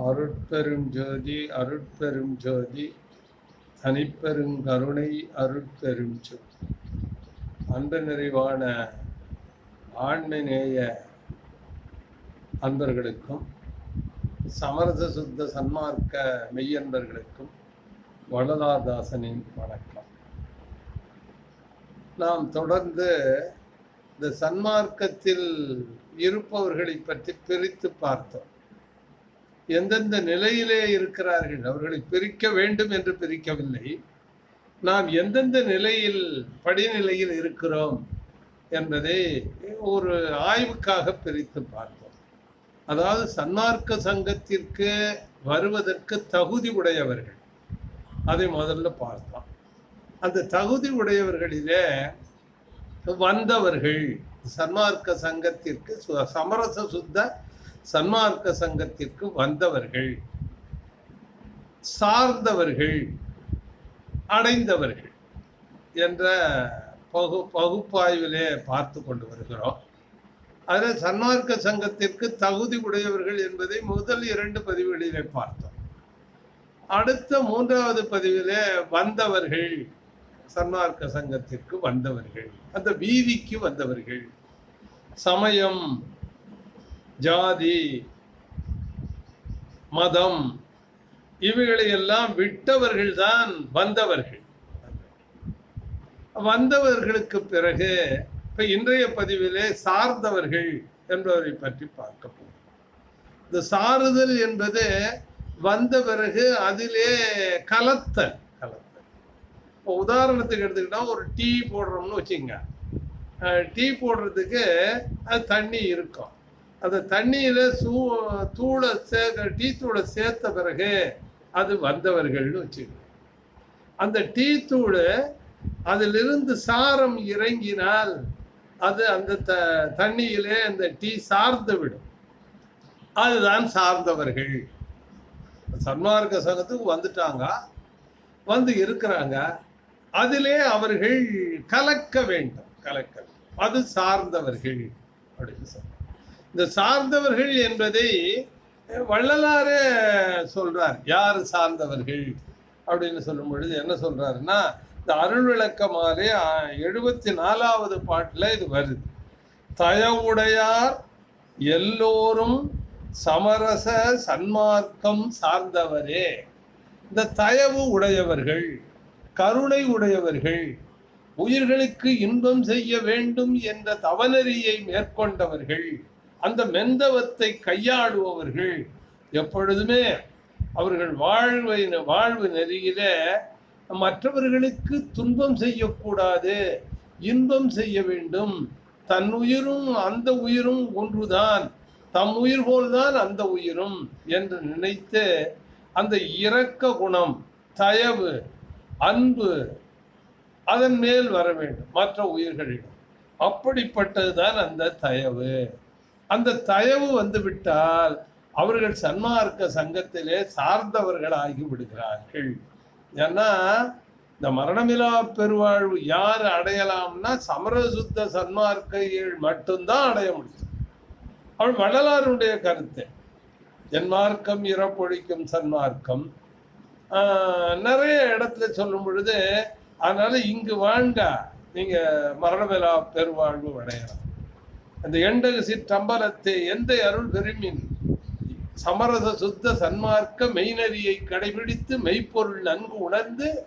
அருட்பெரும் ஜோதி அருட்பெரும் ஜோதி. தனிப்பெரும் கருணை அருட்பெரும் ஜோதி அன்பு நிறைவான ஆண்மநேய அன்பர்களுக்கும் சமரச சுத்த சன்மார்க்க மெய்யன்பர்களுக்கும் வள்ளலாதாசனின் வணக்கம். நாம் தொடர்ந்து இந்த சன்மார்க்கத்தில் இருப்பவர்களை பற்றி பிரித்து பார்த்தோம். எந்தெந்த நிலையிலே இருக்கிறார்கள் அவர்களை பிரிக்க வேண்டும் என்று பிரிக்கவில்லை. நாம் எந்தெந்த நிலையில் படிநிலையில் இருக்கிறோம் என்பதை ஒரு ஆய்வுக்காக பிரித்து பார்த்தோம் அதாவது சன்மார்க்க சங்கத்திற்கு வருவதற்கு தகுதி உடையவர்கள். அதை முதல்ல பார்த்தோம் அந்த தகுதி உடையவர்களிலே வந்தவர்கள் சன்மார்க்க சங்கத்திற்கு சு- சமரச சுத்த சன்மார்க்க சங்கத்திற்கு வந்தவர்கள் சார்ந்தவர்கள் அடைந்தவர்கள் என்ற பகு பகுப்பாய்விலே பார்த்து கொண்டு வருகிறோம். அதில் சன்மார்க்க சங்கத்திற்கு தகுதி உடையவர்கள் என்பதை முதல் இரண்டு பதிவுகளிலே பார்த்தோம். அடுத்த மூன்றாவது பதிவிலே வந்தவர்கள் சன்மார்க்க சங்கத்திற்கு வந்தவர்கள் அந்த வீதிக்கு வந்தவர்கள் சமயம் ஜாதி மதம் இவைகளை எல்லாம் விட்டவர்கள் தான் வந்தவர்கள். வந்தவர்களுக்கு பிறகு இப்ப இன்றைய பதிவிலே சார்ந்தவர்கள் என்பவரை பற்றி பார்க்க போகிறோம் இந்த சாறுதல் என்பது வந்த பிறகு அதிலே கலத்தல் கலத்தல் இப்போ உதாரணத்துக்கு எடுத்துக்கிட்டா ஒரு டீ போடுறோம்னு வச்சுங்க டீ போடுறதுக்கு அது தண்ணி இருக்கும். அந்த தண்ணியில் சூ தூளை சே டீ தூளை சேர்த்த பிறகு அது வந்தவர்கள்னு வச்சுக்கணும் அந்த டீ தூள் அதிலிருந்து சாரம் இறங்கினால் அது அந்த த தண்ணியிலே அந்த டீ சார்ந்து விடும். அதுதான் சார்ந்தவர்கள். சன்மார்க்க சங்கத்துக்கு வந்துட்டாங்க. வந்து இருக்கிறாங்க. அதிலே அவர்கள் கலக்க வேண்டும். கலக்க அது சார்ந்தவர்கள் அப்படின்னு சொல்ல. இந்த சார்ந்தவர்கள் என்பதை வள்ளலாரே சொல்றார். யார் சார்ந்தவர்கள் அப்படின்னு சொல்லும் பொழுது என்ன சொல்றாருன்னா இந்த அருள் விளக்கமாறு எழுபத்தி நாலாவது பாட்டில் இது வருது. தயவுடையார் எல்லோரும் சமரச சன்மார்க்கம் சார்ந்தவரே. இந்த தயவு உடையவர்கள் கருணை உடையவர்கள் உயிர்களுக்கு இன்பம் செய்ய வேண்டும் என்ற தவநெறியை மேற்கொண்டவர்கள். அந்த மெந்தவத்தை கையாடுபவர்கள் எப்பொழுதுமே அவர்கள் வாழ்வை வாழ்வு நெறியில மற்றவர்களுக்கு துன்பம் செய்யக்கூடாது இன்பம் செய்ய வேண்டும். தன் உயிரும் அந்த உயிரும் ஒன்றுதான். தம் உயிர் போல்தான் அந்த உயிரும் என்று நினைத்து அந்த இரக்க குணம் தயவு அன்பு அதன் மேல் வர வேண்டும் மற்ற உயிர்களிடம். அப்படிப்பட்டதுதான் அந்த தயவு. அந்த தயவு வந்து விட்டால் அவர்கள் சன்மார்க்க சங்கத்திலே சார்ந்தவர்கள் ஆகி விடுகிறார்கள். ஏன்னா இந்த மரணமிலா பெருவாழ்வு யார் அடையலாம்னா சமரசுத்த சன்மார்க்கைகள் மட்டும்தான் அடைய முடியும். அவள் வள்ளலாருடைய கருத்து. என்மார்க்கம் இறப்பொழிக்கும் சன்மார்க்கம். நிறைய இடத்துல சொல்லும் பொழுது அதனால இங்கு வாழ்ந்தா நீங்க மரணமிலா பெருவாழ்வு அடையலாம். அந்த எண்டகு சிற்றம்பலத்தை எந்த அருள் பெருமின்? சமரச சுத்த சன்மார்க்க மெய்நெறியை கடைபிடித்து மெய்ப்பொருள் நன்கு உணர்ந்து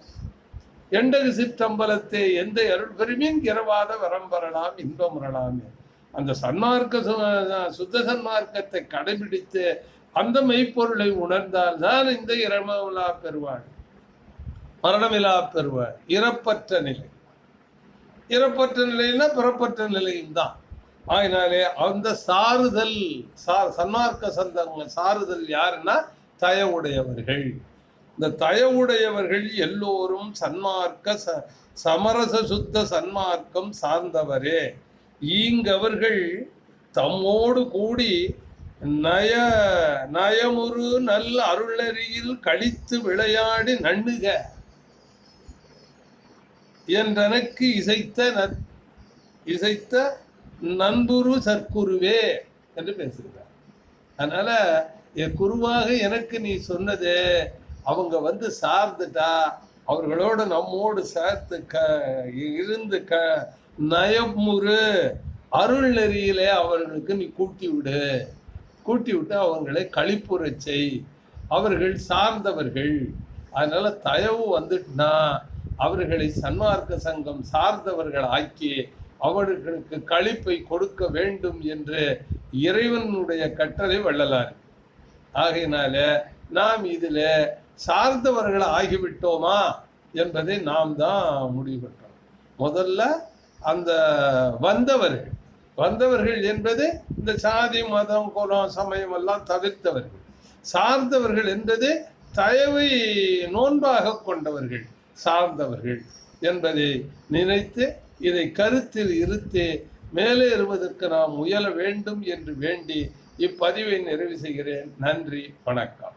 எண்டகு சிற்றம்பலத்தை எந்த அருள் பெருமின்? இரவாத வரம்பரலாம் இன்பமுறலாமே அந்த சன்மார்க்க சு- சுத்த சன்மார்க்கத்தை கடைபிடித்து அந்த மெய்ப்பொருளை உணர்ந்தால் தான் இந்த இரமவிழா பெறுவாள். மரணமிலா பெறுவாள். இறப்பற்ற நிலை. இறப்பற்ற நிலைன்னா பிறப்பற்ற நிலையும் தான். ஆகினாலே அந்த சாறுதல் சார் சன்மார்க்க சந்தங்கள் சாறுதல் யாருன்னா தயவுடையவர்கள். இந்த தயவுடையவர்கள் எல்லோரும் சன்மார்க்க ச சமரச சுத்த சன்மார்க்கம் சார்ந்தவரே. ஈங்கவர்கள் தம்மோடு கூடி நய நயமுறு நல் அருளறியில் கழித்து விளையாடி நண்ணுக. என்றனக்கு இசைத்த இசைத்த நண்புரு சற்குருவே என்று பேசுகிறார். அதனால என் குருவாக எனக்கு நீ சொன்னது அவங்க வந்து சார்ந்துட்டா அவர்களோடு நம்மோடு சேர்த்து க இருந்து க நயமுறு அருள் நெறியிலே அவர்களுக்கு நீ கூட்டி விடு. கூட்டி விட்டு அவங்களை கழிப்புறச் செய். அவர்கள் சார்ந்தவர்கள். அதனால தயவு வந்துட்டுனா அவர்களை சன்மார்க்க சங்கம் சார்ந்தவர்கள் ஆக்கி அவர்களுக்கு கழிப்பை கொடுக்க வேண்டும் என்று இறைவனுடைய கட்டளை வள்ளலார். ஆகையினால நாம் இதில் சார்ந்தவர்கள் ஆகிவிட்டோமா என்பதை நாம் தான் முடிவு பண்றோம் முதல்ல அந்த வந்தவர்கள் வந்தவர்கள் என்பது இந்த சாதி மதம் குலம் சமயம் எல்லாம் தவிர்த்தவர்கள். சார்ந்தவர்கள் என்பது தயவை நோன்பாக கொண்டவர்கள் சார்ந்தவர்கள் என்பதை நினைத்து இதை கருத்தில் இருத்து மேலேறுவதற்கு நாம் முயல வேண்டும் என்று வேண்டி இப்பதிவை நிறைவு செய்கிறேன். நன்றி வணக்கம்.